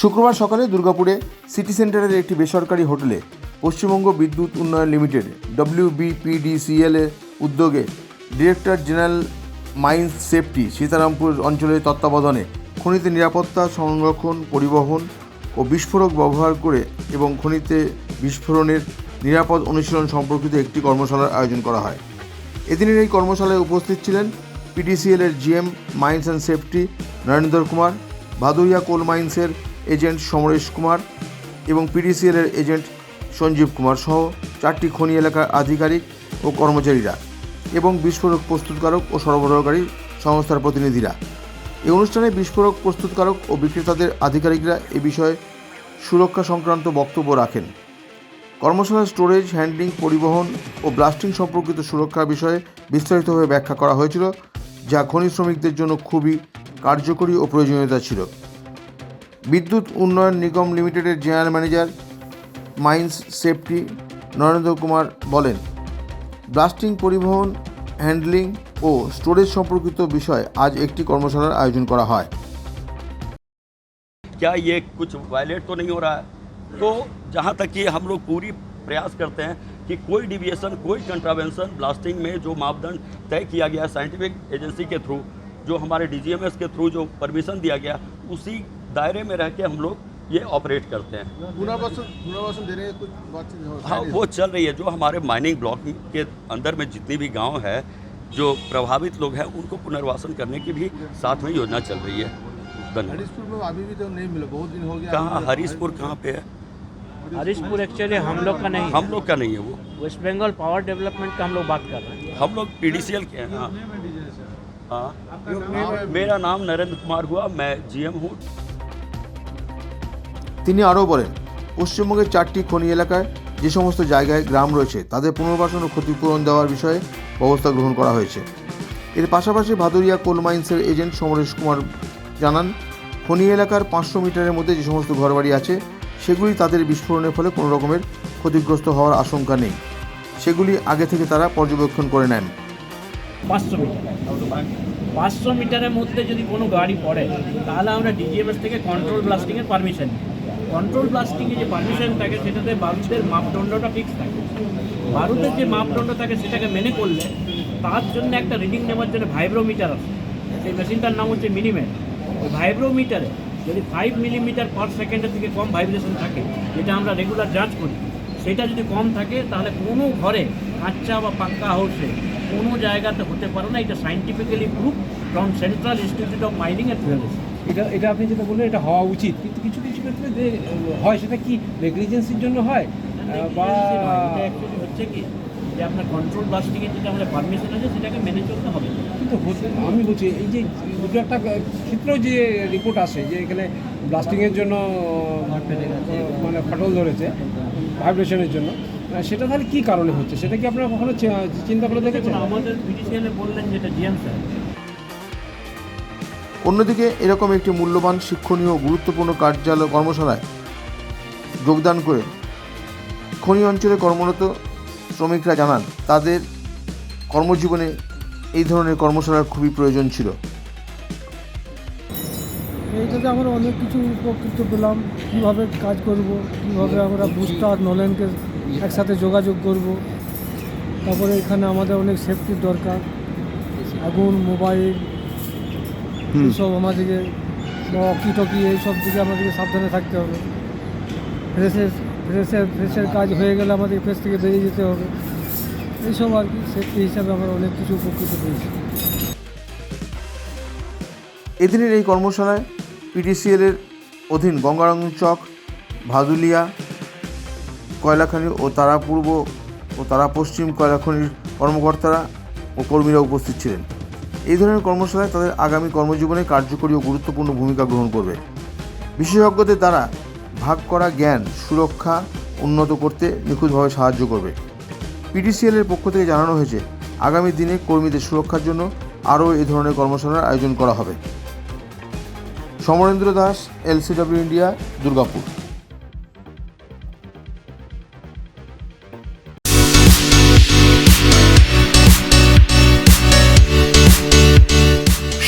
শুক্রবার সকালে দুর্গাপুরে সিটি সেন্টারের একটি বেসরকারি হোটেলে পশ্চিমবঙ্গ বিদ্যুৎ উন্নয়ন লিমিটেড ডব্লিউবিপিডিসিএল এর উদ্যোগে director general mines safety Sitarampur অঞ্চলের তত্ত্বাবধানে খনিতে নিরাপত্তা সংরক্ষণ, পরিবহন ও বিস্ফোরক ব্যবহার করে এবং খনিতে বিস্ফোরণের নিরাপদ অনুশীলন সম্পর্কিত একটি কর্মশালার আয়োজন করা হয়। এদিনের এই কর্মশালায় উপস্থিত ছিলেন পিডিসিএল এর GM mines and safety Narendra Kumar, Bhaduria coal মাইন্সের agent Samaresh Kumar এবং পিডিসিএল এর এজেন্ট সঞ্জীব কুমার সহ চারটি খনি এলাকার আধিকারিক ও কর্মচারীরা এবং বিস্ফোরক প্রস্তুতকারক ও সরবরাহকারী সংস্থার প্রতিনিধিরা। এই অনুষ্ঠানে বিস্ফোরক প্রস্তুতকারক ও বিক্রেতাদের আধিকারিকরা এ বিষয়ে সুরক্ষা সংক্রান্ত বক্তব্য রাখেন। কর্মশালায় স্টোরেজ, হ্যান্ডলিং, পরিবহন ও ব্লাস্টিং সম্পর্কিত সুরক্ষা বিষয়ে বিস্তারিতভাবে ব্যাখ্যা করা হয়েছিল, যা খনি শ্রমিকদের জন্য খুবই কার্যকরী ও প্রয়োজনীয়তা ছিল। বিদ্যুৎ উন্নয়ন নিগম লিমিটেডের general manager mines safety Narendra Kumar বলেন ব্লাস্টিং পরিবহন হ্যান্ডলিং ও স্টোরেজ সম্পর্কিত বিষয়ে আজ একটি কর্মশালার আয়োজন করা হয় क्या ये कुछ वायलेट तो नहीं हो रहा है तो जहाँ तक कि हम लोग पूरी प्रयास करते हैं कि कोई डिविएशन कोई कंट्रावेंशन ब्लास्टिंग में जो मापदंड तय किया गया साइंटिफिक एजेंसी के थ्रू जो हमारे डी के थ्रू जो परमिशन दिया गया उसी दायरे में रह के हम लोग ये ऑपरेट करते हैं। पुनर्वासन पुनर्वासन देने कुछ बातचीत हाँ वो चल रही है। जो हमारे माइनिंग ब्लॉक के अंदर में जितनी भी गाँव है जो प्रभावित लोग हैं उनको पुनर्वासन करने की भी साथ में योजना चल रही है। धन्यवाद। हरीशपुर में अभी भी तो नहीं मिला बहुत दिन हो गया। कहाँ? हरीशपुर कहाँ पे है? हरीशपुर एक्चुअली हम लोग का नहीं हम लोग का नहीं है वो। वेस्ट बंगाल पावर डेवलपमेंट का हम लोग बात कर रहे हैं। हम लोग पीडीसीएल के हैं हाँ। हाँ। मेरा नाम नरेंद्र कुमार हुआ मैं जीएम हूँ। তিনি আরও বলেন পশ্চিমবঙ্গের চারটি খনি এলাকায় যে সমস্ত জায়গায় গ্রাম রয়েছে, তাদের পুনর্বাসন ও ক্ষতিপূরণ দেওয়ার বিষয়ে ব্যবস্থা গ্রহণ করা হয়েছে। এর পাশাপাশি ভাদুরিয়া কোল মাইন্সের এজেন্ট সমরেশ কুমার জানান, খনি এলাকার পাঁচশো মিটারের মধ্যে যে সমস্ত ঘরবাড়ি আছে, সেগুলি তাদের বিস্ফোরণের ফলে কোনো রকমের ক্ষতিগ্রস্ত হওয়ার আশঙ্কা নেই। সেগুলি আগে থেকে তারা পর্যবেক্ষণ করে নেন। পাঁচশো মিটার। পাঁচশো মিটারের মধ্যে যদি কোনো গাড়ি পড়ে, তাহলে আমরা ডিজিএমএস থেকে কন্ট্রোল ব্লাস্টিংয়ের পারমিশন কন্ট্রোল ব্লাস্টিংয়ে যে পারমিশন থাকে, সেটাতে বারুদের মাপদণ্ডটা ফিক্স থাকে। বারুদের যে মাপদণ্ড থাকে, সেটাকে মেনে করলে তার জন্য একটা রিডিং নেওয়ার জন্য ভাইব্রোমিটার আছে। সেই মেশিনটার নাম হচ্ছে মিনিমেট ওই ভাইব্রোমিটারে যদি ফাইভ মিলিমিটার পার সেকেন্ডের থেকে কম ভাইব্রেশন থাকে, যেটা আমরা রেগুলার জাজ করি, সেটা যদি কম থাকে, তাহলে কোনো ঘরে কাঁচা বা পাক্কা হাউসে কোনো জায়গাতে হতে পারে না। এটা scientifically proof from central institute of mining and এটা এটা আপনি যেটা বললেন, এটা হওয়া উচিত। কিন্তু কিছু ক্ষেত্রে যে হয় সেটা কি নেগলিজেন্সির জন্য হয়? বা হচ্ছে কি যে আপনার কন্ট্রোল ব্লাস্টিংয়ের যেটা আমাদের পারমিশন আছে সেটাকে মেনে চলতে হবে। কিন্তু হতে- আমি বলছি এই যে দুটো একটা ক্ষেত্র যে রিপোর্ট আসে যে এখানে ব্লাস্টিংয়ের জন্য মানে ফাটল ধরেছে ভাইব্রেশনের জন্য সেটা তাহলে কী কারণে হচ্ছে? সেটা কি আপনারা কখনো চিন্তা করে দেখেছেন? আমাদের বিডিসিএলে বললেন যেটা জিএম স্যার অন্যদিকে এরকম একটি মূল্যবান শিক্ষণীয় গুরুত্বপূর্ণ কার্যালয় কর্মশালায় যোগদান করে খনি অঞ্চলে কর্মরত শ্রমিকরা জানান, তাদের কর্মজীবনে এই ধরনের কর্মশালার খুবই প্রয়োজন ছিল। এইটাতে আমরা অনেক কিছু উপকৃত পেলাম। কীভাবে কাজ করব, কীভাবে আমরা বুস্টার নলেনকে একসাথে যোগাযোগ করব। তারপরে এখানে আমাদের অনেক সেফটির দরকার। আগুন মোবাইল এইসব আমাদেরকে অকি টকি এইসব দিকে আমাদেরকে সাবধানে থাকতে হবে। ফ্রেশের ফ্রেশের ফ্রেশের কাজ হয়ে গেলে আমাদের ফ্রেশ থেকে বেরিয়ে যেতে হবে। এইসব আর কি সেফটি হিসাবে আমরা অনেক কিছু উপকৃত পেয়েছি এদিনের এই কর্মশালায় পিডিসিএলের অধীন গঙ্গারঙ্গ চক ভাদুলিয়া কয়লাখনি ও তারা পূর্ব ও তারা পশ্চিম কয়লাখনির কর্মকর্তারা ও কর্মীরা উপস্থিত ছিলেন। এই ধরনের কর্মশালায় তাদের আগামী কর্মজীবনে কার্যকরী ও গুরুত্বপূর্ণ ভূমিকা গ্রহণ করবে। বিশেষজ্ঞদের দ্বারা ভাগ করা জ্ঞান সুরক্ষা উন্নত করতে নিখুঁতভাবে সাহায্য করবে। পিডিসিএলের পক্ষ থেকে জানানো হয়েছে, আগামী দিনে কর্মীদের সুরক্ষার জন্য আরও এই ধরনের কর্মশালার আয়োজন করা হবে। Samarendra Das, LCW India, Durgapur.